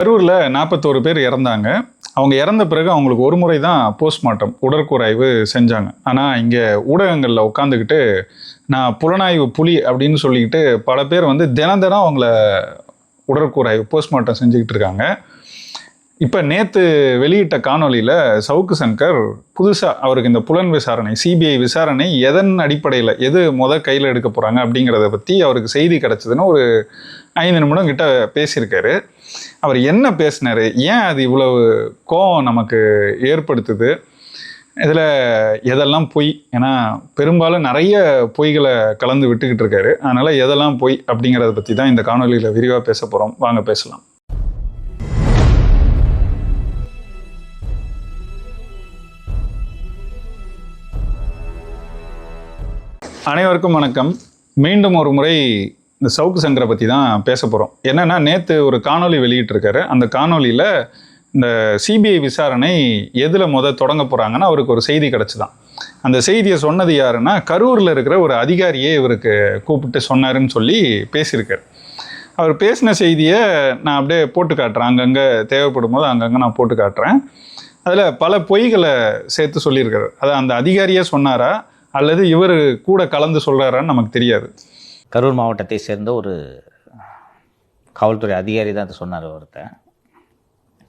கரூரில் நாற்பத்தோரு பேர் இறந்தாங்க. அவங்க இறந்த பிறகு அவங்களுக்கு ஒரு முறை தான் போஸ்ட்மார்ட்டம் உடற்குறைவு செஞ்சாங்க. ஆனால் இங்கே ஊடகங்களில் உட்காந்துக்கிட்டு நான் புலனாய்வு புலி அப்படின்னு சொல்லிக்கிட்டு பல பேர் வந்து தினம் தினம் அவங்கள உடற்குறைவு போஸ்ட்மார்ட்டம் செஞ்சுக்கிட்டு இருக்காங்க. இப்போ நேற்று வெளியிட்ட காணொளியில் சவுக்கு சங்கர் புதுசாக அவருக்கு இந்த புலன் விசாரணை சிபிஐ விசாரணை எதன் அடிப்படையில் எது முத கையில் எடுக்க போகிறாங்க அப்படிங்கிறத பற்றி அவருக்கு செய்தி கிடச்சதுன்னு ஒரு ஐந்து நிமிடம் கிட்ட பேசியிருக்காரு. அவர் என்ன பேசினாரு? ஏன் அது இவ்வளவு கோபம் நமக்கு ஏற்படுத்துது? இதில் எதெல்லாம் பொய்? ஏன்னா பெரும்பாலும் நிறைய பொய்களை கலந்து விட்டுக்கிட்டு இருக்காரு. அதனால் எதெல்லாம் பொய் அப்படிங்கிறத பற்றி தான் இந்த காணொலியில் விரிவாக பேச போகிறோம் வாங்க பேசலாம். அனைவருக்கும் வணக்கம். மீண்டும் ஒரு முறை இந்த சவுக்கு சங்கரை பற்றி தான் பேச போகிறோம் என்னென்னா நேற்று ஒரு காணொளி வெளியிட்டிருக்காரு. அந்த காணொலியில் இந்த சிபிஐ விசாரணை எதில் முத தொடங்க போகிறாங்கன்னு அவருக்கு ஒரு செய்தி கிடச்சிதான். அந்த செய்தியை சொன்னது யாருன்னா கரூரில் இருக்கிற ஒரு அதிகாரியே இவருக்கு கூப்பிட்டு சொன்னாருன்னு சொல்லி பேசியிருக்காரு. அவர் பேசின செய்தியை நான் அப்படியே போட்டு காட்டுறேன். அங்கங்கே தேவைப்படும் போது அங்கங்கே நான் போட்டு காட்டுறேன். அதில் பல பொய்களை சேர்த்து சொல்லியிருக்காரு. அது அந்த அதிகாரியே சொன்னாரா? அல்லது இவர் கூட கலந்து சொல்கிறாரான்னு நமக்கு தெரியாது. கரூர் மாவட்டத்தை சேர்ந்த ஒரு காவல்துறை அதிகாரி தான் அதை சொன்னார் ஒருத்தன்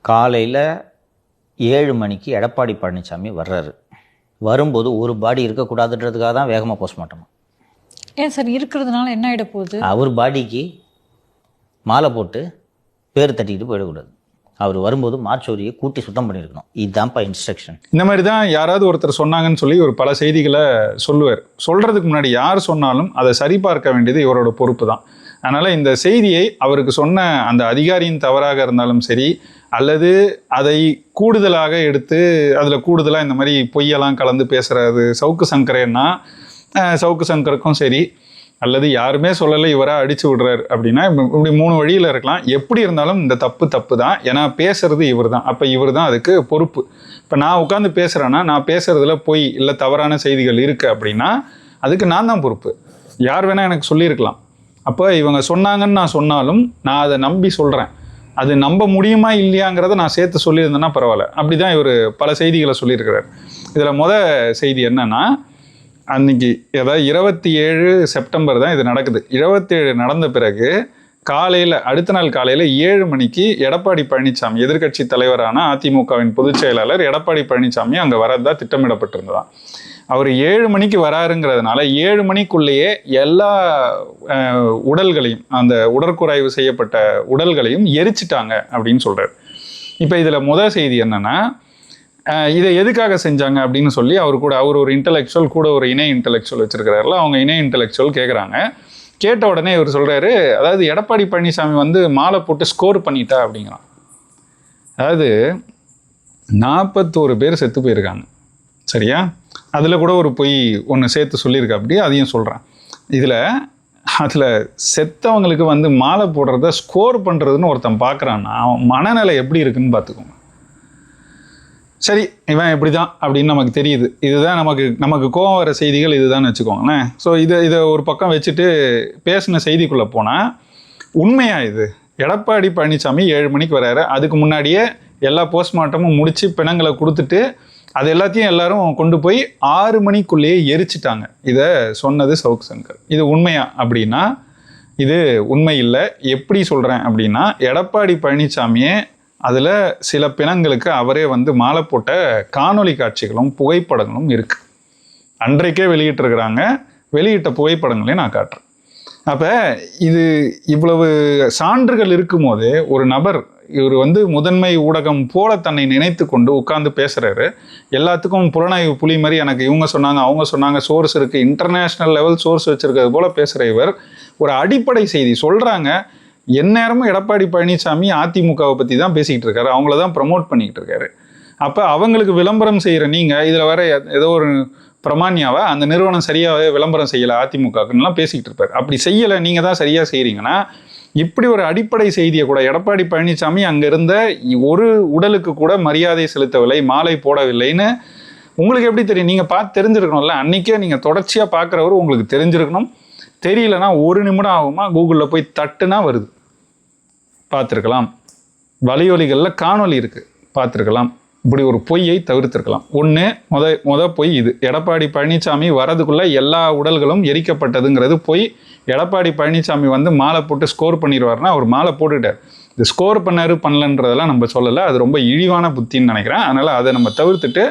காலையில் ஏழு மணிக்கு எடப்பாடி பழனிசாமி வர்றாரு. வரும்போது ஒரு பாடி இருக்கக்கூடாதுன்றதுக்காக தான் வேகமாக போஸ்ட்மார்ட்டம் ஏன் சார் இருக்கிறதுனால என்ன ஆகிட போகுது? அவர் பாடிக்கு மாலை போட்டு பேர் தட்டிக்கிட்டு போயிடக்கூடாது. அவர் வரும்போது மார்ச்சோரியை கூட்டி சுத்தம் பண்ணியிருக்கணும். இதுதான்ப்பா இன்ஸ்ட்ரக்ஷன் இந்த மாதிரி தான் யாராவது ஒருத்தர் சொன்னாங்கன்னு சொல்லி ஒரு பல செய்திகளை சொல்லுவார். சொல்கிறதுக்கு முன்னாடி யார் சொன்னாலும் அதை சரிபார்க்க வேண்டியது இவரோட பொறுப்பு தான் அதனால் இந்த செய்தியை அவருக்கு சொன்ன அந்த அதிகாரியின் தவறாக இருந்தாலும் சரி அல்லது அதை கூடுதலாக எடுத்து அதில் கூடுதலாக இந்த மாதிரி பொய்யெல்லாம் கலந்து பேசுகிறது சவுக்கு சங்கரேன்னா சவுக்கு சங்கருக்கும் சரி அல்லது யாருமே சொல்லலை இவரா அடிச்சு விடுறாரு அப்படின்னா இப்படி மூணு வழியில் இருக்கலாம். எப்படி இருந்தாலும் இந்த தப்பு தப்பு தான் ஏன்னா பேசுறது இவர் தான் அப்போ இவர் தான் அதுக்கு பொறுப்பு. இப்போ நான் உட்காந்து பேசுகிறேன்னா நான் பேசுறதுல பொய் இல்லை தவறான செய்திகள் இருக்கு அப்படின்னா அதுக்கு நான் தான் பொறுப்பு. யார் வேணால் எனக்கு சொல்லியிருக்கலாம். அப்போ இவங்க சொன்னாங்கன்னு நான் சொன்னாலும் நான் அதை நம்பி சொல்கிறேன் அது நம்ப முடியுமா இல்லையாங்கிறத நான் சேர்த்து சொல்லியிருந்தேன்னா பரவாயில்ல. அப்படி தான் இவர் பல செய்திகளை சொல்லியிருக்கிறார். இதில் மொதல் செய்தி என்னன்னா அன்னைக்கு அதாவது இருபத்தி ஏழு செப்டம்பர் தான் இது நடக்குது. இருபத்தேழு நடந்த பிறகு காலையில் அடுத்த நாள் காலையில் ஏழு மணிக்கு எடப்பாடி பழனிசாமி எதிர்க்கட்சி தலைவரான அதிமுகவின் பொதுச் செயலாளர் எடப்பாடி பழனிசாமி அங்கே வரதா திட்டமிடப்பட்டிருந்ததான் அவர் ஏழு மணிக்கு வராருங்கிறதுனால ஏழு மணிக்குள்ளேயே எல்லா உடல்களையும் அந்த உடற்குறைவு செய்யப்பட்ட உடல்களையும் எரிச்சிட்டாங்க அப்படின்னு சொல்கிறார் இப்போ இதில் முதல் செய்தி என்னென்னா இதை எதுக்காக செஞ்சாங்க அப்படின்னு சொல்லி அவர் கூட அவர் ஒரு இன்டலெக்சுவல் கூட ஒரு இணை இன்டலெக்சுவல் வச்சிருக்கிறாருல அவங்க இணை இன்டலெக்சுவல் கேட்குறாங்க கேட்ட உடனே இவர் சொல்கிறாரு அதாவது எடப்பாடி பழனிசாமி வந்து மாலை போட்டு ஸ்கோர் பண்ணிட்டா அப்படிங்கிறான். அதாவது நாற்பத்தோரு பேர் செத்து போயிருக்காங்க. சரியா? அதில் கூட ஒரு பொய் ஒன்று சேர்த்து சொல்லியிருக்கா அப்படி அதையும் சொல்கிறேன் இதில் அதில் செத்தவங்களுக்கு வந்து மாலை போடுறத ஸ்கோர் பண்ணுறதுன்னு ஒருத்தன் பார்க்குறான்னா அவன் மனநிலை எப்படி இருக்குன்னு பார்த்துக்கோங்க சரி இவன் இப்படி தான் அப்படின்னு நமக்கு தெரியுது. இதுதான் நமக்கு நமக்கு கோவம் வர செய்திகள் இதுதான் வச்சுக்கோங்களேன். ஸோ இதை இதை ஒரு பக்கம் வச்சுட்டு பேசின செய்திக்குள்ளே போனால் உண்மையா இது? எடப்பாடி பழனிசாமி ஏழு மணிக்கு வராரு. அதுக்கு முன்னாடியே எல்லா போஸ்ட்மார்ட்டமும் முடித்து பிணங்களை கொடுத்துட்டு அது எல்லாத்தையும் எல்லாரும் கொண்டு போய் ஆறு மணிக்குள்ளேயே எரிச்சிட்டாங்க. இதை சொன்னது சவுக் சங்கர். இது உண்மையா அப்படின்னா இது உண்மை இல்லை. எப்படி சொல்கிறேன் அப்படின்னா எடப்பாடி பழனிசாமியே அதில் சில பிணங்களுக்கு அவரே வந்து மாலை போட்ட காணொளி காட்சிகளும் புகைப்படங்களும் இருக்குது அன்றைக்கே வெளியிட்டிருக்கிறாங்க. வெளியிட்ட புகைப்படங்களையும் நான் காட்டுறேன். அப்போ இது இவ்வளவு சான்றுகள் இருக்கும்போது ஒரு நபர் இவர் வந்து முதன்மை ஊடகம் போல தன்னை நினைத்து கொண்டு உட்கார்ந்து பேசுகிறாரு எல்லாத்துக்கும் புலனாய்வு புலி மாதிரி எனக்கு இவங்க சொன்னாங்க அவங்க சொன்னாங்க சோர்ஸ் இருக்குது இன்டர்நேஷ்னல் லெவல் சோர்ஸ் வச்சுருக்கிறது போல பேசுகிற இவர். ஒரு அடிப்படை செய்தி சொல்கிறாங்க எந்நேரமும் எடப்பாடி பழனிசாமி அதிமுகவை பற்றி தான் பேசிக்கிட்டு இருக்காரு. அவங்கள தான் ப்ரமோட் பண்ணிக்கிட்டு இருக்காரு. அப்போ அவங்களுக்கு விளம்பரம் செய்கிற நீங்கள் இதில் வர ஏதோ ஒரு பிரமாணியாவை அந்த நிறுவனம் சரியாகவே விளம்பரம் செய்யலை அதிமுகக்குன்னெலாம் பேசிக்கிட்டு இருப்பார். அப்படி செய்யலை நீங்கள் தான் சரியாக செய்கிறீங்கன்னா இப்படி ஒரு அடிப்படை செய்தியை கூட எடப்பாடி பழனிசாமி அங்கே இருந்த ஒரு உடலுக்கு கூட மரியாதை செலுத்தவில்லை மாலை போடவில்லைன்னு உங்களுக்கு எப்படி தெரியும்? நீங்கள் பார்த்து தெரிஞ்சிருக்கணும்ல. அன்றைக்கே நீங்கள் தொடர்ச்சியாக பார்க்குறவர் உங்களுக்கு தெரிஞ்சிருக்கணும். தெரியலனா ஒரு நிமிடம் ஆகுமா? கூகுளில் போய் தட்டுனா வருது. பார்த்துருக்கலாம். வலியொலிகளில் காணொலி இருக்குது பார்த்துருக்கலாம். இப்படி ஒரு பொய்யை தவிர்த்திருக்கலாம். ஒன்று முத முத பொய் இது. எடப்பாடி பழனிசாமி வரதுக்குள்ளே எல்லா உடல்களும் எரிக்கப்பட்டதுங்கிறது பொய். எடப்பாடி பழனிசாமி வந்து மாலை போட்டு ஸ்கோர் பண்ணிடுவார்னா அவர் மாலை போட்டுட்டார். இது ஸ்கோர் பண்ணாரு பண்ணலன்றதெல்லாம் நம்ம சொல்லலை. அது ரொம்ப இழிவான புத்தின்னு நினைக்கிறேன். அதனால் அதை நம்ம தவிர்த்துட்டு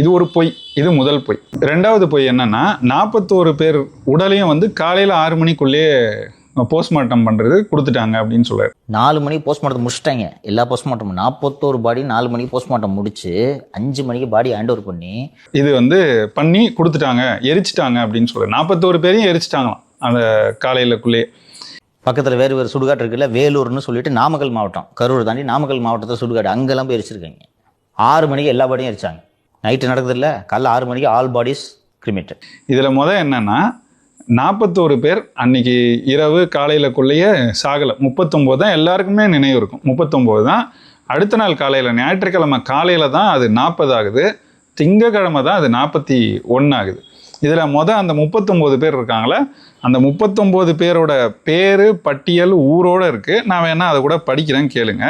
இது ஒரு பொய் இது முதல் பொய். ரெண்டாவது பொய் என்னன்னா நாற்பத்தோரு பேர் உடலையும் வந்து காலையில் ஆறு மணிக்குள்ளேயே போஸ்ட்மார்ட்டம் பண்ணுறது கொடுத்துட்டாங்க அப்படின்னு சொல்றாரு. நாலு மணிக்கு போஸ்ட்மார்ட்டம் முடிச்சிட்டாங்க. எல்லா போஸ்ட்மார்ட்டம் நாற்பத்தோரு பாடி நாலு மணிக்கு போஸ்ட்மார்ட்டம் முடிச்சு அஞ்சு மணிக்கு பாடி ஹேண்ட் ஓவர் பண்ணி இது வந்து பண்ணி கொடுத்துட்டாங்க எரிச்சிட்டாங்க அப்படின்னு சொல்றாரு. நாற்பத்தோரு பேரையும் எரிச்சிட்டாங்களாம் அந்த காலையிலக்குள்ளேயே பக்கத்தில் வேறு வேறு சுடுகாடு இருக்குல்ல வேலூர்னு சொல்லிட்டு நாமக்கல் மாவட்டம் கரூர் தாண்டி நாமக்கல் மாவட்டத்தில் சுடுகாடு அங்கெல்லாம் போய் எரிச்சிருக்காங்க. ஆறு மணிக்கு எல்லா பாடியும் எரிச்சாங்க. நைட்டு நடக்குதுல்ல? காலைல ஆறு மணிக்கு ஆல் பாடிஸ் கிரிமேட்டட் இதில் முத என்னென்னா நாற்பத்தோரு பேர் அன்னைக்கு இரவு காலையிலக்குள்ளேயே சாகலை. முப்பத்தொம்போது தான் எல்லாருக்குமே நினைவு இருக்கும். முப்பத்தொம்போது தான் அடுத்த நாள் காலையில் ஞாயிற்றுக்கிழமை காலையில் தான் அது நாற்பது ஆகுது. திங்கக்கிழமை தான் அது நாற்பத்தி ஒன்று ஆகுது. இதில் முத அந்த முப்பத்தொம்போது பேர் இருக்காங்களே அந்த முப்பத்தொம்போது பேரோட பேர் பட்டியல் ஊரோடு இருக்குது நான் வேணால் அதை கூட படிக்கிறேன் கேளுங்க.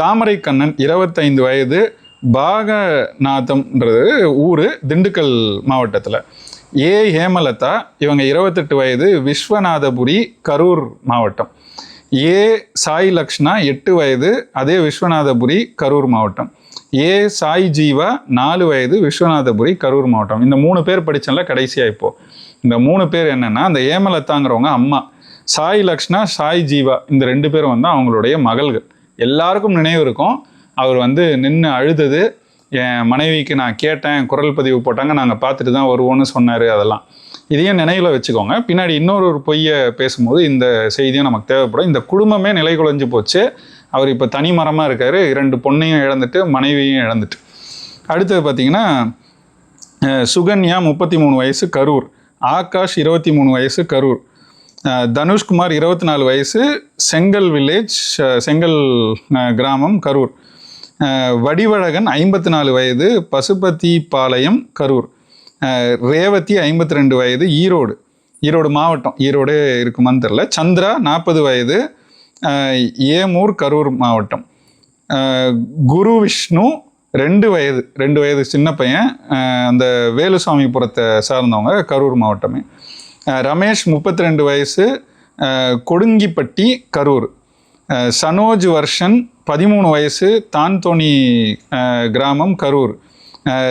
தாமரை கண்ணன் இருபத்தைந்து வயது பாகநாதம்ன்றது ஊர் திண்டுக்கல் மாவட்டத்தில். ஏ. ஹேமலதா இவங்க இருபத்தெட்டு வயது விஸ்வநாதபுரி கரூர் மாவட்டம். ஏ. சாய் லக்ஷ்ணா எட்டு வயது அதே விஸ்வநாதபுரி கரூர் மாவட்டம். ஏ. சாய் ஜீவா நாலு வயது விஸ்வநாதபுரி கரூர் மாவட்டம். இந்த மூணு பேர் படிச்சல கடைசியாக இப்போது இந்த மூணு பேர் என்னென்னா அந்த ஏமலத்தாங்கிறவங்க அம்மா. சாய் லக்ஷ்ணா சாய் ஜீவா இந்த ரெண்டு பேரும் வந்து அவங்களுடைய மகள்கள். எல்லாருக்கும் நினைவு இருக்கும். அவர் வந்து நின்று அழுதது. என் மனைவிக்கு நான் கேட்டேன் குரல் பதிவு போட்டாங்க நாங்கள் பார்த்துட்டு தான் வருவோன்னு சொன்னார் அதெல்லாம். இதையும் நினைவில் வச்சுக்கோங்க. பின்னாடி இன்னொரு ஒரு பொய்யை பேசும்போது இந்த செய்தியும் நமக்கு தேவைப்படும். இந்த குடும்பமே நிலை குலைஞ்சு போச்சு. அவர் இப்போ தனி மரமாக இருக்கார். இரண்டு பொண்ணையும் இழந்துட்டு மனைவியும் இழந்துட்டு. அடுத்தது பார்த்தீங்கன்னா சுகன்யா முப்பத்தி மூணு வயசு கரூர். ஆகாஷ் இருபத்தி மூணு வயசு கரூர். தனுஷ்குமார் இருபத்தி நாலு வயசு செங்கல் வில்லேஜ் செங்கல் கிராமம் கரூர். வடிவழகன் ஐம்பத்தி நாலு வயது பசுபதி பாளையம் கரூர். ரேவதி ஐம்பத்தி ரெண்டு வயது ஈரோடு. ஈரோடு மாவட்டம். ஈரோடு இருக்குமான்னு தெரில சந்திரா நாற்பது வயது ஏமூர் கரூர் மாவட்டம். குரு விஷ்ணு ரெண்டு வயது ரெண்டு வயது சின்ன பையன் அந்த வேலுசாமிபுரத்தை சார்ந்தவங்க கரூர் மாவட்டமே. ரமேஷ் முப்பத்தி ரெண்டு வயசு கொடுங்கிப்பட்டி கரூர். சனோஜ் வர்ஷன் பதிமூணு வயசு தான்தோணி கிராமம் கரூர்.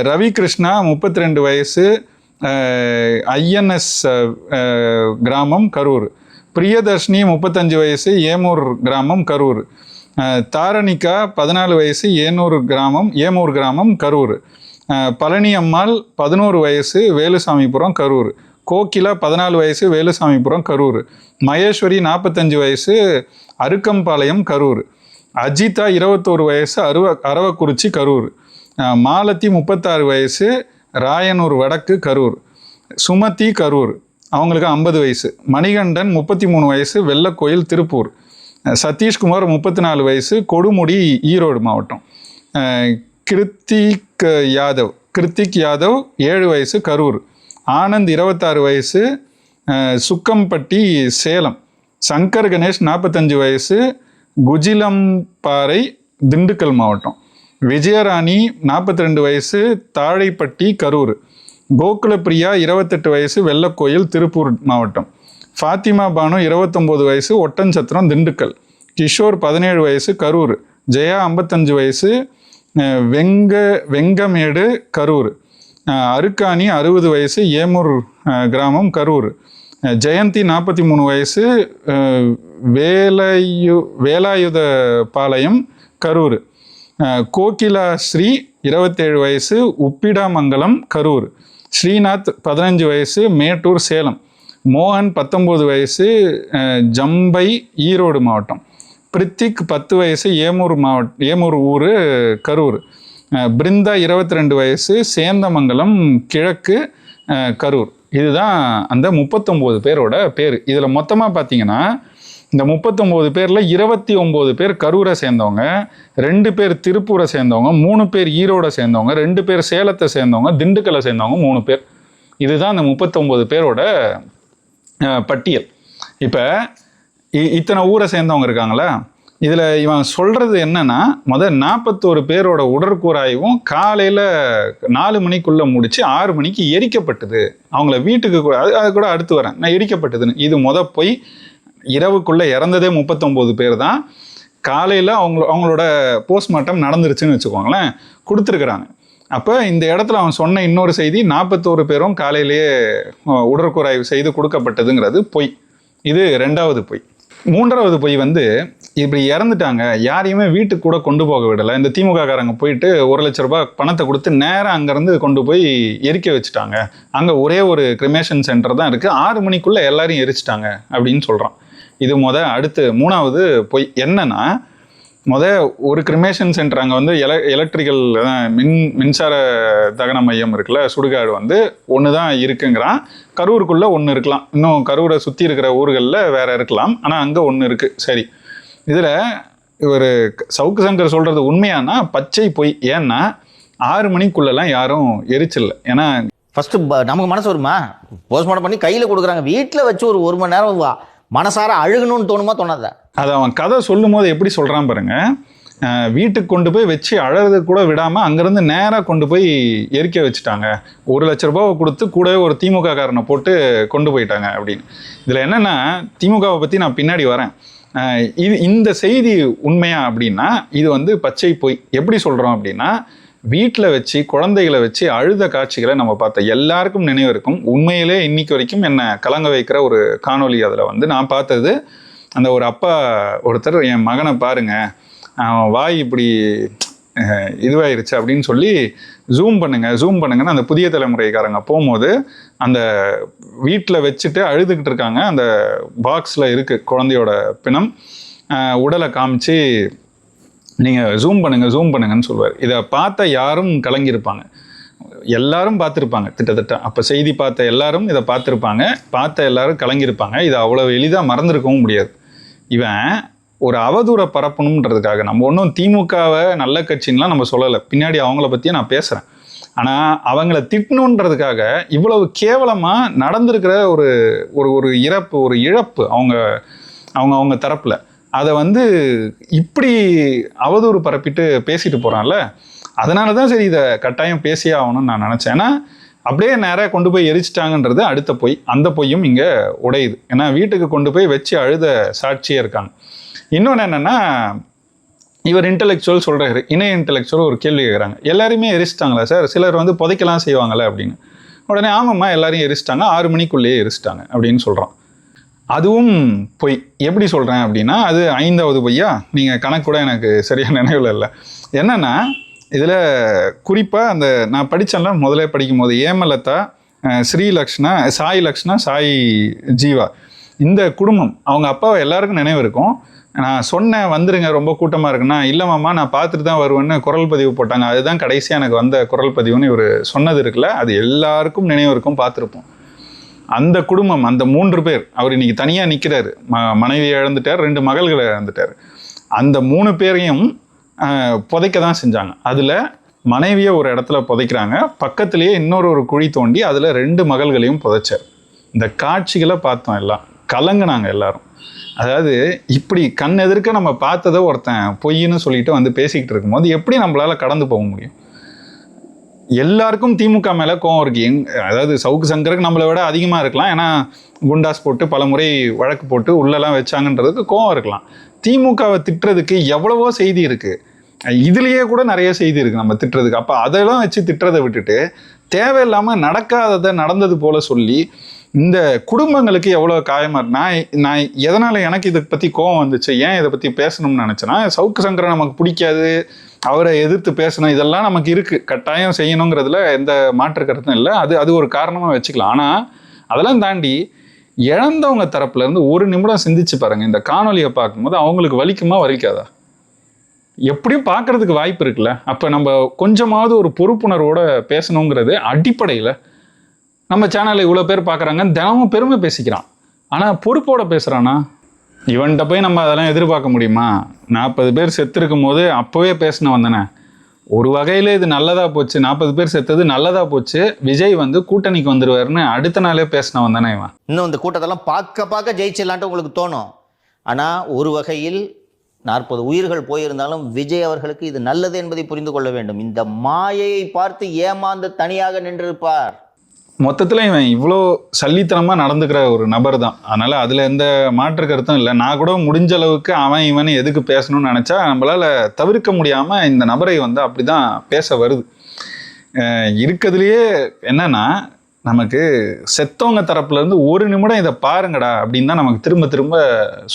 ரவி கிருஷ்ணா முப்பத்தி ரெண்டு வயசு ஐஎன்எஸ் கிராமம் கரூர். பிரியதர்ஷினி முப்பத்தஞ்சு வயசு ஏமூர் கிராமம் கரூர். தாரணிக்கா தாரணிகா பதினாலு வயசு ஏனூர் கிராமம் ஏமூர் கிராமம் கரூர். பழனி அம்மாள் பதினோரு வயசு வேலுசாமிபுரம் கரூர். கோகிலா பதினாலு வயசு வேலுசாமிபுரம் கரூர். மகேஸ்வரி நாற்பத்தஞ்சு வயசு அருக்கம்பாளையம் கரூர். அஜிதா இருபத்தோரு வயசு அருவ அரவக்குறிச்சி கரூர். மாலத்தி முப்பத்தாறு வயசு ராயனூர் வடக்கு கரூர். சுமதி கரூர். அவங்களுக்கு ஐம்பது வயசு. மணிகண்டன் முப்பத்தி மூணு வயசு வெள்ளக்கோயில் திருப்பூர். சதீஷ்குமார் முப்பத்தி நாலு வயசு கொடுமுடி ஈரோடு மாவட்டம். கிருத்திக் யாதவ் கிருத்திக் யாதவ் ஏழு வயசு கரூர். ஆனந்த் இருபத்தாறு வயசு சுக்கம்பட்டி சேலம். சங்கர் கணேஷ் நாற்பத்தஞ்சு வயசு குஜிலம்பாறை திண்டுக்கல் மாவட்டம். விஜயராணி நாற்பத்தி ரெண்டு வயசு தாழைப்பட்டி கரூர். கோகுலப்பிரியா இருபத்தெட்டு வயசு வெள்ளக்கோயில் திருப்பூர் மாவட்டம். ஃபாத்திமா பானு இருபத்தொம்போது வயசு ஒட்டஞ்சத்திரம் திண்டுக்கல். கிஷோர் பதினேழு வயசு கரூர். ஜெயா ஐம்பத்தஞ்சு வயசு வெங்க வெங்கமேடு கரூர். அருக்காணி அறுபது வயசு ஏமூர் கிராமம் கரூர். ஜெயந்தி நாற்பத்தி மூணு வயசு வேலையு வேலாயுத பாளையம் கரூர். கோகிலா ஸ்ரீ இருபத்தேழு வயசு உப்பிடாமங்கலம் கரூர். ஸ்ரீநாத் பதினஞ்சு வயசு மேட்டூர் சேலம். மோகன் பத்தொம்போது வயசு ஜம்பை ஈரோடு மாவட்டம். பிரித்திக் பத்து வயசு ஏமூர் மாவட்ட ஏமூர் ஊர் கரூர். பிருந்தா இருபத்தி ரெண்டு வயசு சேந்தமங்கலம் கிழக்கு கரூர். இதுதான் அந்த முப்பத்தொம்போது பேரோட பேர். இதில் மொத்தமாக பார்த்தீங்கன்னா இந்த முப்பத்தொம்போது பேரில் இருபத்தி ஒம்பது பேர் கரூரை சேர்ந்தவங்க ரெண்டு பேர் திருப்பூரை சேர்ந்தவங்க மூணு பேர் ஈரோடை சேர்ந்தவங்க ரெண்டு பேர் சேலத்தை சேர்ந்தவங்க திண்டுக்கலை சேர்ந்தவங்க மூணு பேர். இதுதான் அந்த முப்பத்தொம்போது பேரோட பட்டியல். இப்போ இத்தனை ஊரை சேர்ந்தவங்க இருக்காங்களா? இதில் இவன் சொல்கிறது என்னன்னா முதல் நாற்பத்தோரு பேரோட உடற்கூறாய்வும் காலையில் நாலு மணிக்குள்ளே முடித்து ஆறு மணிக்கு எரிக்கப்பட்டது. அவங்கள வீட்டுக்கு கூட அது அது கூட அடுத்து வரேன். நான் எரிக்கப்பட்டதுன்னு. இது முத போய் இரவுக்குள்ளே இறந்ததே முப்பத்தொம்போது பேர் தான் காலையில் அவங்க அவங்களோட போஸ்ட்மார்ட்டம் நடந்துருச்சுன்னு வச்சுக்கோங்களேன் கொடுத்துருக்குறாங்க. அப்போ இந்த இடத்துல அவன் சொன்ன இன்னொரு செய்தி நாற்பத்தோரு பேரும் காலையிலேயே அஹ், உடற்கூறாய்வு செய்து கொடுக்கப்பட்டதுங்கிறது பொய். இது ரெண்டாவது பொய். மூன்றாவது பொய் வந்து இப்படி இறந்துட்டாங்க யாரையுமே வீட்டுக்கு கூட கொண்டு போக விடலை. இந்த திமுக காரங்க போயிட்டு ஒரு லட்ச ரூபாய் பணத்தை கொடுத்து நேராக அங்கேருந்து கொண்டு போய் எரிக்க வச்சுட்டாங்க. அங்கே ஒரே ஒரு கிரிமேஷன் சென்டர் தான் இருக்குது ஆறு மணிக்குள்ளே எல்லாரையும் எரிச்சிட்டாங்க அப்படின்னு சொல்கிறான் இது முத அடுத்து மூணாவது பொய் என்னன்னா முத ஒரு கிரிமேஷன் சென்டர் அங்கே வந்து எல எலக்ட்ரிக்கல் மின் மின்சார தகன மையம் இருக்குல்ல சுடுகாடு வந்து ஒன்று தான் இருக்குங்கிறான். கரூருக்குள்ளே ஒன்று இருக்கலாம். இன்னும் கரூரை சுற்றி இருக்கிற ஊர்களில் வேறு இருக்கலாம். ஆனால் அங்கே ஒன்று இருக்குது சரி. இதில் இவர் சவுக்கு சங்கர் சொல்கிறது உண்மையானா? பச்சை பொய். ஏன்னா ஆறு மணிக்குள்ளெல்லாம் யாரும் எரிச்சல ஏன்னா ஃபஸ்ட்டு நமக்கு மனசு வருமா? போஸ்ட்மார்ட்டம் பண்ணி கையில் கொடுக்குறாங்க. வீட்டில் வச்சு ஒரு ஒரு மணி நேரம் வா- மனசார அழுகணும்னு தோணுமா தோணாதா? அதை அவன் கதை சொல்லும் போது எப்படி சொல்கிறான் பாருங்க. வீட்டுக்கு கொண்டு போய் வச்சு அழறது கூட விடாமல் அங்கேருந்து நேராக கொண்டு போய் எரிக்க வச்சுட்டாங்க. ஒரு லட்ச ரூபாவை கொடுத்து கூடவே ஒரு திமுக காரனை போட்டு கொண்டு போயிட்டாங்க அப்படின்னு. இதில் என்னென்னா திமுகவை பற்றி நான் பின்னாடி வரேன். இது இந்த செய்தி உண்மையா அப்படின்னா இது வந்து பச்சை பொய். எப்படி சொல்கிறோம் அப்படின்னா வீட்டில் வச்சு குழந்தைகளை வச்சு அழுத காட்சிகளை நம்ம பார்த்தோம் எல்லாருக்கும் நினைவு இருக்கும். உண்மையிலே இன்னைக்கு வரைக்கும் என்னை கலங்க வைக்கிற ஒரு காணொளி அதில் வந்து நான் பார்த்தது. அந்த ஒரு அப்பா ஒருத்தர் என் மகனை பாருங்க. அவன் வாய் இப்படி இதுவாயிருச்சு அப்படின்னு சொல்லி ஜூம் பண்ணுங்க ஜூம் பண்ணுங்கன்னு அந்த புதிய தலைமுறைக்காரங்க போகும்போது அந்த வீட்டில் வச்சுட்டு அழுதுகிட்டு இருக்காங்க. அந்த பாக்ஸில் இருக்குது குழந்தையோட பிணம். உடலை காமிச்சு நீங்கள் ஜூம் பண்ணுங்கள் ஜூம் பண்ணுங்கன்னு சொல்லுவார். இதை பார்த்த யாரும் கலங்கியிருப்பாங்க. எல்லாரும் பார்த்துருப்பாங்க கிட்டத்தட்ட அப்போ செய்தி பார்த்த எல்லாரும் இதை பார்த்துருப்பாங்க. பார்த்த எல்லாரும் கலங்கியிருப்பாங்க. இதை அவ்வளோ எளிதாக மறந்துருக்கவும் முடியாது. இவன் ஒரு அவதூறை பரப்பணுன்றதுக்காக நம்ம ஒன்றும் திமுகவை நல்ல கட்சின்லாம் நம்ம சொல்லலை. பின்னாடி அவங்கள பற்றியே நான் பேசுகிறேன் ஆனால் அவங்கள திட்டணுன்றதுக்காக இவ்வளவு கேவலமாக நடந்திருக்கிற ஒரு ஒரு ஒரு இறப்பு ஒரு இழப்பு அவங்க அவங்க அவங்க தரப்பில். அதை வந்து இப்படி அவதூறு பரப்பிட்டு பேசிட்டு போகிறான்ல அதனால தான் சரி இதை கட்டாயம் பேசியே ஆகணும்னு நான் நினச்சேன். ஏன்னா அப்படியே நேராக கொண்டு போய் எரிச்சிட்டாங்கன்றது அடுத்த பொய். அந்த பொய்யும் இங்கே உடையுது. ஏன்னா வீட்டுக்கு கொண்டு போய் வச்சு அழுத சாட்சியே இருக்காங்க. இன்னொன்று என்னென்னா இவர் இன்டெலெக்சுவல் சொல்கிறாரு இணைய இன்டலெக்சுவல் ஒரு கேள்வி கேட்குறாங்க எல்லாருமே எரிச்சிட்டாங்களா சார்? சிலர் வந்து புதைக்கலாம் செய்வாங்களே அப்படின்னு. உடனே ஆமாம்மா எல்லாரையும் எரிச்சிட்டாங்க. ஆறு மணிக்குள்ளேயே எரிச்சிட்டாங்க அப்படின்னு சொல்கிறான் அதுவும் பொய். எப்படி சொல்கிறேன் அப்படின்னா அது ஐந்தாவது பொய்யா? நீங்கள் கணக்கு கூட எனக்கு சரியாக நினைவில் இல்லை. என்னென்னா இதில் குறிப்பாக அந்த நான் படித்தேன்ல முதல்ல படிக்கும் போது ஏமலதா ஸ்ரீலக்ஷ்ணா சாய் லக்ஷ்ணா சாய் ஜீவா. இந்த குடும்பம் அவங்க அப்பாவை எல்லாருக்கும் நினைவு இருக்கும். நான் சொன்னேன் வந்துருங்க ரொம்ப கூட்டமாக இருக்குன்னா. இல்லை மாமா நான் பார்த்துட்டு தான் வருவேன்னு குரல் பதிவு போட்டாங்க. அதுதான் கடைசியாக எனக்கு வந்த குரல் பதிவுன்னு இவர் சொன்னது இருக்குல்ல அது எல்லாருக்கும் நினைவு இருக்கும் பார்த்துருப்போம். அந்த குடும்பம் அந்த மூன்று பேர் அவர் இன்னைக்கு தனியாக நிற்கிறாரு ம மனைவியை இழந்துட்டார் ரெண்டு மகள்களை இழந்துட்டார். அந்த மூணு பேரையும் புதைக்க தான் செஞ்சாங்க. அதில் மனைவியை ஒரு இடத்துல புதைக்கிறாங்க. பக்கத்துலேயே இன்னொரு ஒரு குழி தோண்டி அதில் ரெண்டு மகள்களையும் புதைச்சார். இந்த காட்சிகளை பார்த்தோம் எல்லாம். கலங்கினாங்க எல்லாரும். அதாவது இப்படி கண் எதிர்க்க நம்ம பார்த்ததை ஒருத்தன் பொய்ன்னு சொல்லிட்டு வந்து பேசிக்கிட்டு இருக்கும்போது எப்படி நம்மளால் கடந்து போக முடியும்? எல்லாருக்கும் திமுக மேலே கோவம் இருக்கு. எங் அதாவது சவுக்கு சங்கருக்கு நம்மளை விட அதிகமாக இருக்கலாம். ஏன்னா குண்டாஸ் போட்டு பல முறை வழக்கு போட்டு உள்ளெல்லாம் வச்சாங்கன்றதுக்கு கோவம் இருக்கலாம். திமுகவை திட்டுறதுக்கு எவ்வளவோ செய்தி இருக்குது இதுலேயே கூட நிறைய செய்தி இருக்குது நம்ம திட்டுறதுக்கு. அப்போ அதெல்லாம் வச்சு திட்டுறதை விட்டுட்டு தேவையில்லாமல் நடக்காததை நடந்தது போல சொல்லி இந்த குடும்பங்களுக்கு எவ்வளோ காயமாக நான் நான் எதனால் எனக்கு இதை பற்றி கோவம் வந்துச்சு? ஏன் இதை பற்றி பேசணும்னு நினச்சேன்னா சவுக்கு சங்கரை நமக்கு பிடிக்காது. அவரை எதிர்த்து பேசணும் இதெல்லாம் நமக்கு இருக்குது கட்டாயம் செய்யணுங்கிறதுல எந்த மாற்று கருத்தும் இல்லை. அது அது ஒரு காரணமாக வச்சுக்கலாம். ஆனால் அதெல்லாம் தாண்டி இழந்தவங்க தரப்புலேருந்து ஒரு நிமிடம் சிந்திச்சு பாருங்கள் இந்த காணொலியை பார்க்கும்போது அவங்களுக்கு வலிக்குமா வலிக்காதா? எப்படியும் பார்க்கறதுக்கு வாய்ப்பு இருக்குல்ல. அப்போ நம்ம கொஞ்சமாவது ஒரு பொறுப்புணர்வோட பேசணுங்கிறது அடிப்படையில் நம்ம சேனலை இவ்வளோ பேர் பார்க்குறாங்க தினமும் பெருமை பேசிக்கிறான். ஆனால் பொறுப்போட பேசுகிறானா இவன்கிட்ட போய் நம்ம அதெல்லாம் எதிர்பார்க்க முடியுமா? நாற்பது பேர் செத்துருக்கும் போது அப்போவே பேசின வந்தனே. ஒரு வகையில் இது நல்லதாக போச்சு நாற்பது பேர் செத்தது நல்லதாக போச்சு விஜய் வந்து கூட்டணிக்கு வந்துடுவார்னு அடுத்த நாளே பேசின வந்தானே இவன். இன்னும் இந்த கூட்டத்தெல்லாம் பார்க்க பார்க்க ஜெயிச்சிடலான்ட்டு உங்களுக்கு தோணும். ஆனால் ஒரு வகையில் நாற்பது உயிர்கள் போயிருந்தாலும் விஜய் அவர்களுக்கு இது நல்லது என்பதை புரிந்து கொள்ள வேண்டும். இந்த மாயையை பார்த்து ஏமாந்து தனியாக நின்றிருப்பார். மொத்தத்தில் இவன் இவ்வளோ சல்லித்தனமாக நடந்துக்கிற ஒரு நபர் தான் அதனால் அதில் எந்த மாற்று கருத்தும் இல்லை. நான் கூட முடிஞ்ச அளவுக்கு அவன் இவன் எதுக்கு பேசணும்னு நினச்சா நம்மளால் தவிர்க்க முடியாமல் இந்த நபரை வந்து அப்படி தான் பேச வருது. இருக்கிறதுலையே என்னன்னா நமக்கு செத்தவங்க தரப்புலேருந்து ஒரு நிமிடம் இதை பாருங்கடா அப்படின்னு தான் நமக்கு திரும்ப திரும்ப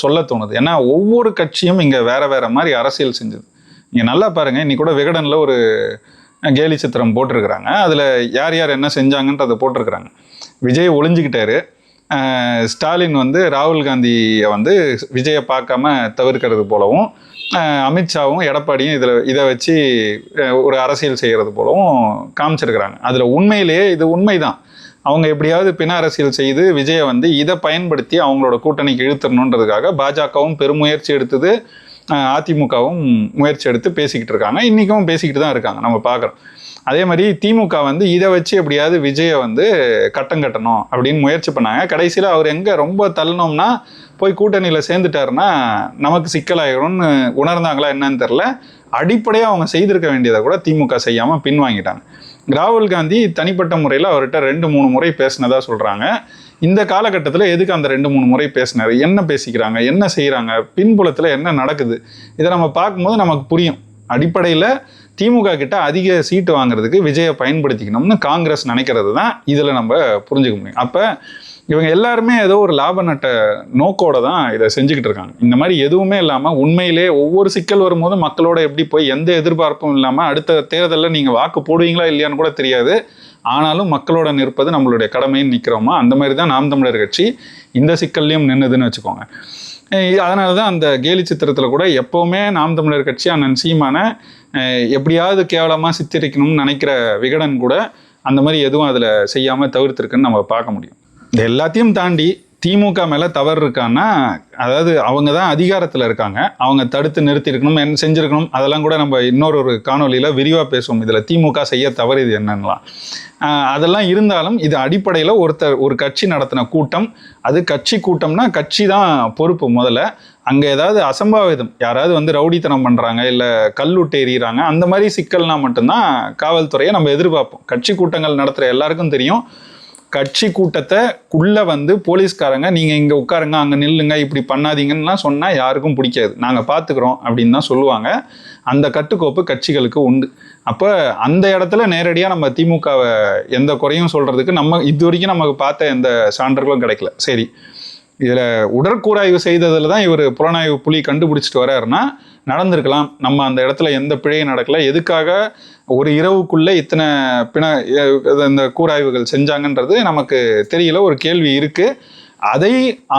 சொல்ல தோணுது. ஏன்னா ஒவ்வொரு கட்சியும் இங்கே வேறு வேறு மாதிரி அரசியல் செஞ்சது. நீங்கள் நல்லா பாருங்க. இன்னைக்கு கூட விகடனில் ஒரு கேலி சித்திரம் போட்டிருக்கிறாங்க. அதில் யார் யார் என்ன செஞ்சாங்கன்றதை போட்டிருக்கிறாங்க. விஜய் ஒளிஞ்சிக்கிட்டாரு. ஸ்டாலின் வந்து ராகுல் காந்தியை வந்து விஜயை பார்க்காம தவிர்க்கிறது போலவும் அமித்ஷாவும் எடப்பாடியும் இதில் இதை வச்சு ஒரு அரசியல் செய்கிறது போலவும் காமிச்சிருக்கிறாங்க. அதில் உண்மையிலேயே இது உண்மைதான். அவங்க எப்படியாவது பிண அரசியல் செய்து விஜயை வந்து இதை பயன்படுத்தி அவங்களோட கூட்டணிக்கு இழுத்துடணுன்றதுக்காக பாஜகவும் பெருமுயற்சி எடுத்தது. அதிமுகவும் முயற்சி எடுத்து பேசிக்கிட்டு இருக்காங்க. இன்றைக்கும் பேசிக்கிட்டு தான் இருக்காங்க. நம்ம பார்க்குறோம். அதே மாதிரி திமுக வந்து இதை வச்சு எப்படியாவது விஜயை வந்து கட்டம் கட்டணும் அப்படின்னு முயற்சி பண்ணாங்க. கடைசியில் அவர் எங்கே ரொம்ப தள்ளணும்னா போய் கூட்டணியில் சேர்ந்துட்டாருன்னா நமக்கு சிக்கலாயிரும்னு உணர்ந்தாங்களா என்னன்னு தெரில அடிப்படையாக அவங்க செய்திருக்க வேண்டியதை கூட திமுக செய்யாமல் பின்வாங்கிட்டாங்க. ராகுல் காந்தி தனிப்பட்ட முறையில் அவர்கிட்ட ரெண்டு மூணு முறை பேசினதா சொல்கிறாங்க இந்த காலகட்டத்தில் எதுக்கு அந்த ரெண்டு மூணு முறை பேசினாரு? என்ன பேசிக்கிறாங்க? என்ன செய்கிறாங்க பின்புலத்தில் என்ன நடக்குது? இதை நம்ம பார்க்கும்போது நமக்கு புரியும். அடிப்படையில் திமுக கிட்ட அதிக சீட்டு வாங்குறதுக்கு விஜயை பயன்படுத்திக்கணும்னு காங்கிரஸ் நினைக்கிறது தான் இதில் நம்ம புரிஞ்சுக்க முடியும். அப்போ இவங்க எல்லாருமே ஏதோ ஒரு லாப நட்ட நோக்கோட தான் இதை செஞ்சுக்கிட்டு இருக்காங்க. இந்த மாதிரி எதுவுமே இல்லாமல் உண்மையிலே ஒவ்வொரு சிக்கல் வரும்போது மக்களோட எப்படி போய் எந்த எதிர்பார்ப்பும் இல்லாமல் அடுத்த தேர்தலில் நீங்கள் வாக்கு போடுவீங்களா இல்லையான்னு கூட தெரியாது. ஆனாலும் மக்களோட நிற்பது நம்மளுடைய கடமைன்னு நிற்கிறோமா அந்த மாதிரி தான் நாம் தமிழர் கட்சி இந்த சிக்கல்லையும் நின்றுதுன்னு வச்சுக்கோங்க. அதனால தான் அந்த கேலி சித்திரத்தில் கூட எப்போவுமே நாம் தமிழர் கட்சி அண்ணன் சீமான எப்படியாவது கேவலமாக சித்தரிக்கணும்னு நினைக்கிற விகடன் கூட அந்த மாதிரி எதுவும் அதில் செய்யாமல் தவிர்த்துருக்குன்னு நம்ம பார்க்க முடியும். இது எல்லாத்தையும் தாண்டி திமுக மேலே தவறு இருக்கான்னா அதாவது அவங்க தான் அதிகாரத்தில் இருக்காங்க. அவங்க தடுத்து நிறுத்தியிருக்கணும் என்ன செஞ்சுருக்கணும். அதெல்லாம் கூட நம்ம இன்னொரு ஒரு காணொலியில் விரிவாக பேசுவோம். இதில் திமுக செய்ய தவறு இது என்னன்னலாம். அதெல்லாம் இருந்தாலும் இது அடிப்படையில் ஒருத்தர் ஒரு கட்சி நடத்தின கூட்டம். அது கட்சி கூட்டம்னா கட்சி தான் பொறுப்பு முதல்ல. அங்கே ஏதாவது அசம்பாவிதம். யாராவது வந்து ரவுடித்தனம் பண்ணுறாங்க இல்லை கல்லுட்டு எறிகிறாங்க அந்த மாதிரி சிக்கல்னா மட்டும்தான் காவல்துறையை நம்ம எதிர்பார்ப்போம். கட்சி கூட்டங்கள் நடத்துகிற எல்லாருக்கும் தெரியும். கட்சி கூட்டத்தை உள்ளே வந்து போலீஸ்காரங்க நீங்கள் இங்கே உட்காருங்க அங்கே நில்லுங்க இப்படி பண்ணாதீங்கன்னுலாம் சொன்னால் யாருக்கும் பிடிக்காது. நாங்கள் பார்த்துக்குறோம் அப்படின்னு தான் சொல்லுவாங்க. அந்த கட்டுக்கோப்பு கட்சிகளுக்கு உண்டு. அப்போ அந்த இடத்துல நேரடியாக நம்ம திமுகவை எந்த குறையும் சொல்கிறதுக்கு நம்ம இது வரைக்கும் நமக்கு பார்த்த எந்த சான்றுகளும் கிடைக்கல. சரி. இதில் உடற்கூறாய்வு செய்ததில் தான் இவர் புலனாய்வு புலி கண்டுபிடிச்சிட்டு வராருன்னா நடந்திருக்கலாம். நம்ம அந்த இடத்துல எந்த பிழையும் நடக்கல. எதுக்காக ஒரு இரவுக்குள்ளே இத்தனை பிண இந்த கூராய்வுகள் செஞ்சாங்கன்றது நமக்கு தெரியல ஒரு கேள்வி இருக்குது அதை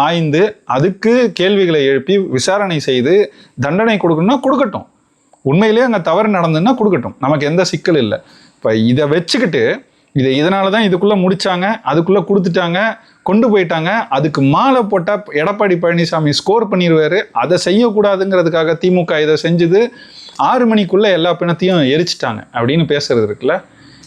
ஆய்ந்து அதுக்கு கேள்விகளை எழுப்பி விசாரணை செய்து தண்டனை கொடுக்கணும்னா கொடுக்கட்டும். உண்மையிலேயே அங்கே தவறு நடந்ததுன்னா கொடுக்கட்டும். நமக்கு எந்த சிக்கல் இல்லை. இப்போ இதை வச்சுக்கிட்டு இதை இதனால தான் இதுக்குள்ளே முடித்தாங்க அதுக்குள்ளே கொடுத்துட்டாங்க கொண்டு போயிட்டாங்க அதுக்கு மாலை போட்டால் எடப்பாடி பழனிசாமி ஸ்கோர் பண்ணிடுவார் அதை செய்யக்கூடாதுங்கிறதுக்காக திமுக இதை செஞ்சது. ஆறு மணிக்குள்ளே எல்லா பிணத்தையும் எரிச்சிட்டாங்க அப்படின்னு பேசுறது இருக்குல்ல?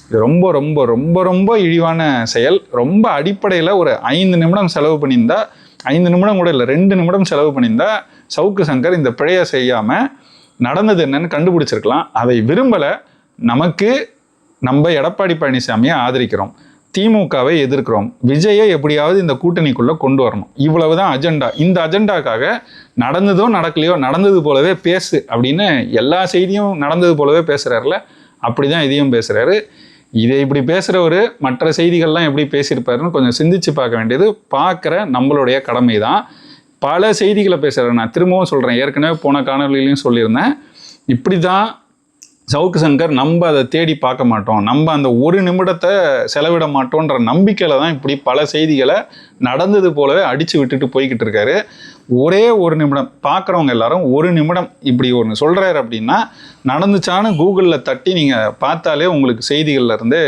இது ரொம்ப ரொம்ப ரொம்ப ரொம்ப இழிவான செயல். ரொம்ப அடிப்படையில் ஒரு ஐந்து நிமிடம் செலவு பண்ணியிருந்தா ஐந்து நிமிடம் கூட இல்லை ரெண்டு நிமிடம் செலவு பண்ணியிருந்தா சவுக்கு சங்கர் இந்த பிழையை செய்யாமல் நடந்தது என்னன்னு கண்டுபிடிச்சிருக்கலாம். அதை விரும்பலை. நமக்கு நம்ம எடப்பாடி பழனிசாமியை ஆதரிக்கிறோம். திமுகவை எதிர்க்கிறோம். விஜயை எப்படியாவது இந்த கூட்டணிக்குள்ளே கொண்டு வரணும். இவ்வளவு தான் அஜெண்டா இந்த அஜெண்டாக்காக நடந்ததோ நடக்கலையோ நடந்தது போலவே பேசு அப்படின்னு எல்லா செய்தியும் நடந்தது போலவே பேசுகிறாருல அப்படி தான் இதையும் பேசுகிறாரு இதை இப்படி பேசுகிறவர் மற்ற செய்திகள்லாம் எப்படி பேசியிருப்பாருன்னு கொஞ்சம் சிந்திச்சு பார்க்க வேண்டியது பார்க்குற நம்மளுடைய கடமை தான் பல செய்திகளை பேசுகிறேன் நான் திரும்பவும் சொல்கிறேன் ஏற்கனவே போன காணொலியிலையும் சொல்லியிருந்தேன். இப்படி தான் சவுக்கு சங்கர் நம்ம அதை தேடி பார்க்க மாட்டோம். நம்ம அந்த ஒரு நிமிடத்தை செலவிட மாட்டோன்ற நம்பிக்கையில் தான் இப்படி பல செய்திகளை நடந்தது போலவே அடித்து விட்டுட்டு போய்கிட்டு இருக்காரு. ஒரே ஒரு நிமிடம் பார்க்குறவங்க எல்லாரும் ஒரு நிமிடம் இப்படி ஒன்று சொல்கிறாரு அப்படின்னா நடந்துச்சான்னு கூகுளில் தட்டி நீங்கள் பார்த்தாலே உங்களுக்கு செய்திகள்லேருந்து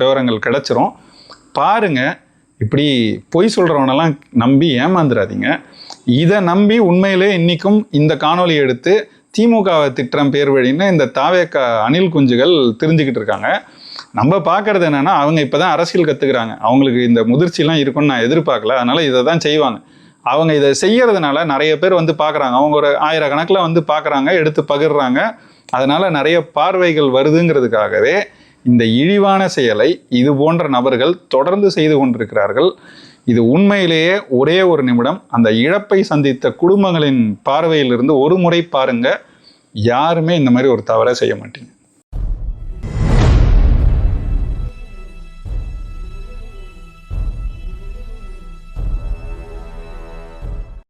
விவரங்கள் கிடச்சிரும். பாருங்க இப்படி பொய் சொல்கிறவனெல்லாம் நம்பி ஏமாந்துடாதீங்க இதை நம்பி உண்மையிலே இன்றைக்கும் இந்த காணொலி எடுத்து திமுகவை திட்டம் பேர் வழின்னு இந்த தாவேக்கா அணில் குஞ்சுகள் தெரிஞ்சுக்கிட்டு இருக்காங்க. நம்ம பார்க்கறது என்னென்னா அவங்க இப்போ தான் அரசியல் கற்றுக்குறாங்க அவங்களுக்கு இந்த முதிர்ச்சிலாம் இருக்கும்னு நான் எதிர்பார்க்கல. அதனால் இதை தான் செய்வாங்க. அவங்க இதை செய்யறதுனால நிறைய பேர் வந்து பார்க்குறாங்க. அவங்க ஒரு ஆயிரக்கணக்கில் வந்து பார்க்குறாங்க எடுத்து பகிர்றாங்க. அதனால் நிறைய பார்வைகள் வருதுங்கிறதுக்காகவே இந்த இழிவான செயலை இது போன்ற நபர்கள் தொடர்ந்து செய்து கொண்டிருக்கிறார்கள். இது உண்மையிலேயே ஒரே ஒரு நிமிடம். அந்த இழப்பை சந்தித்த குடும்பங்களின் பார்வையிலிருந்து ஒரு முறை பாருங்கள் யாருமே இந்த மாதிரி ஒரு தவறை செய்ய மாட்டீங்க.